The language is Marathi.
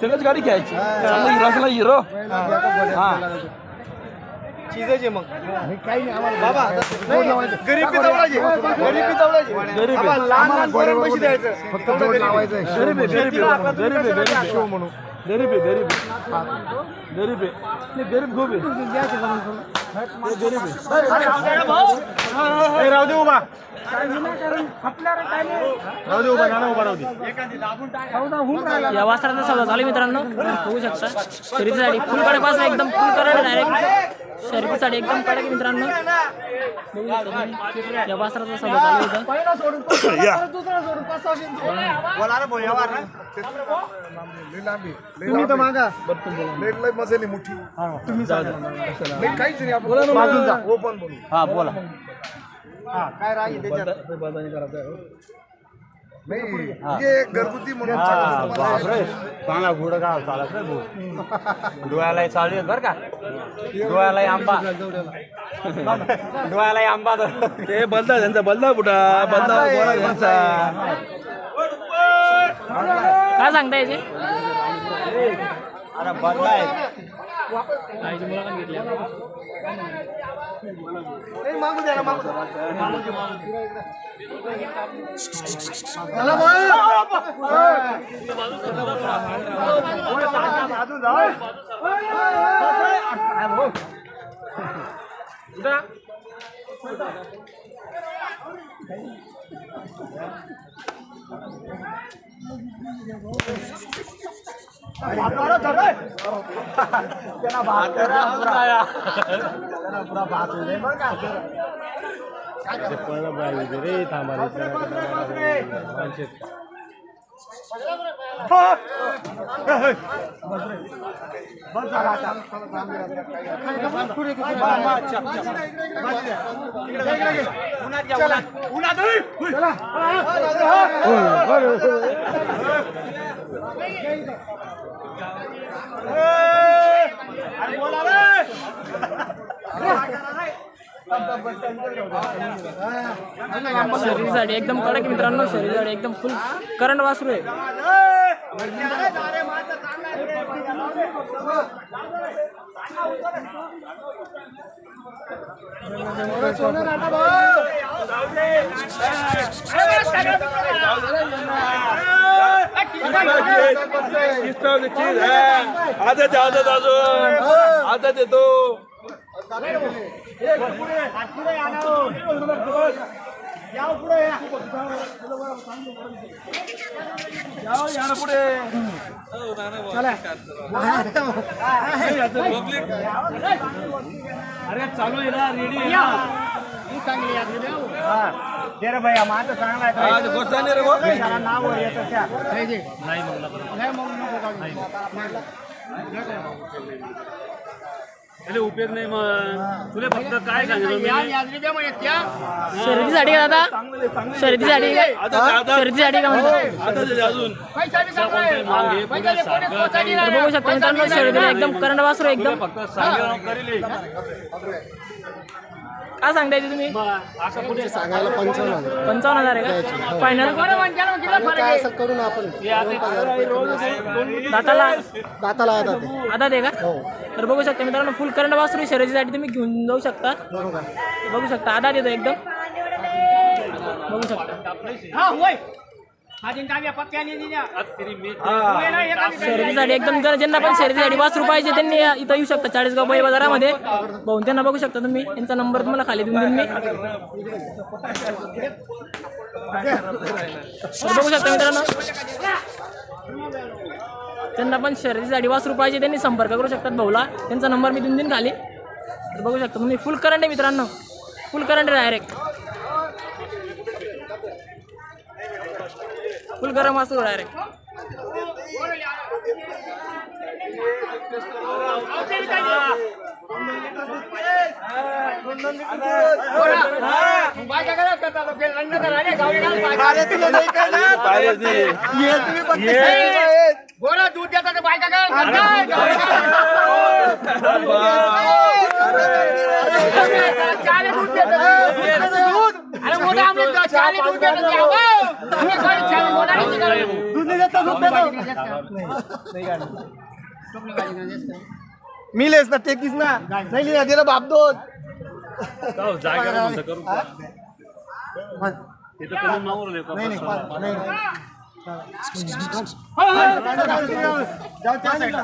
त्यालाच गाडी घ्यायची. चांगला हिरो. असला हिरो हा चिजायचे मग बाबा गरीब बी जवळायचे गरीब बी जवळायचे गरीब. आहे. आम्हाला लहान लहान पोरांना पैसे द्यायचं. फक्त जोड लावायचं. गरीब आहे गरीब. आहे गरीब आहे गरीब. आहे शो म्हणून गरीब आहे गरीब आहे. गरीब आहे. नाही गरीब खूप आहे. राहू दे उभा. राहू दे उभा ना उभा राहू दे या वासराचा सौदा आहे मित्रांनो. बघू शकता. शरीरसाठी फुलकडे पास एकदम फुल डायरेक्ट शरीरसाठी एकदम कडक मित्रांनो. या वासराचा सौदा लांबी लई तुम्ही तर मागा. तुम्ही काहीच नाही बाजून जा ओपन बोलू. हा बोला. हा काय राहील त्याच्यात? नाही हे. घरगुती म्हणून सांगतो तुम्हाला. बापरे चांगला घोडा का चालत रे भाऊ. डोळ्याला चालू आहे बरं का. डोळ्याला आंबा. डोळ्याला आंबा ते बलदा त्यांचा बलदा बुटा बलदा बोला त्यांचा. काय सांगता याचे? अरे बलदा आहे. आईची मुलाखत घेतली आपण. ए, मागू द्या ना मागू द्या. अजून शरीर शरीरसाठी एकदम कडक मित्रांनो शरीर शरीरसाठी एकदम फुल करंट वासरू आहे. आदत आदत अजून आदत येतो हा. दे रे भैया माझं चांगला आहे. हा, ते गोष्ट नाही रे भाऊ. त्याला नाव वर येतं त्या उपयोग नाही मग तुला फक्त काय का दादा का? का म्हणतो अजून बघू शकता मित्रांनो शर्यतीला एकदम करंट वासरू एकदम फक्त काय सांगताय तुम्ही असं पुढे सांगायला पंचावन्न हजार पंचावन्न हजार आहे का फायनल काय असं करू ना आपण? दाताला आता दे का? तर बघू शकता मित्रांनो फुल करंट वासरू शर्यतीसाठी तुम्ही घेऊन जाऊ शकता. बरोबर. बघू शकता आधार येतो एकदम. बघू शकता. शर्यतीसाठी एकदम जर ज्यांना पण शर्यतीसाठी वासरू पाहिजे त्यांनी इथं येऊ शकता चाळीसगाव बाई बाजारामध्ये. भाऊन त्यांना बघू शकता तुम्ही यांचा नंबर तुम्हाला खाली देऊन देईन मी. बघू शकता मित्रांनो. त्यांना पण शर्यतीसाठी वासरू पाहिजे त्यांनी संपर्क करू शकतात भाऊला. त्यांचा नंबर मी देऊन खाली. तर बघू शकता तुम्ही फुल करंट आहे मित्रांनो. फुल करंट आहे डायरेक्ट फुल गरम वासरू डायरेक्ट अरे तुला नाही कळलं? पाहिलेच नाही ये तुम्ही फक्त सांगितलं. अरे मोठा आमले चाली दूध देतो ते आवं. तुम्ही काय चाली मोठा नाही करत. दूध नाही देत मिलेस ना टेकीस ना नाही लिहा दिला बाप दोन का हो, जागेवर म्हणतं करू का? हे तर करून नावरलंय का? नाही नाही नाही जाऊ त्या साईडला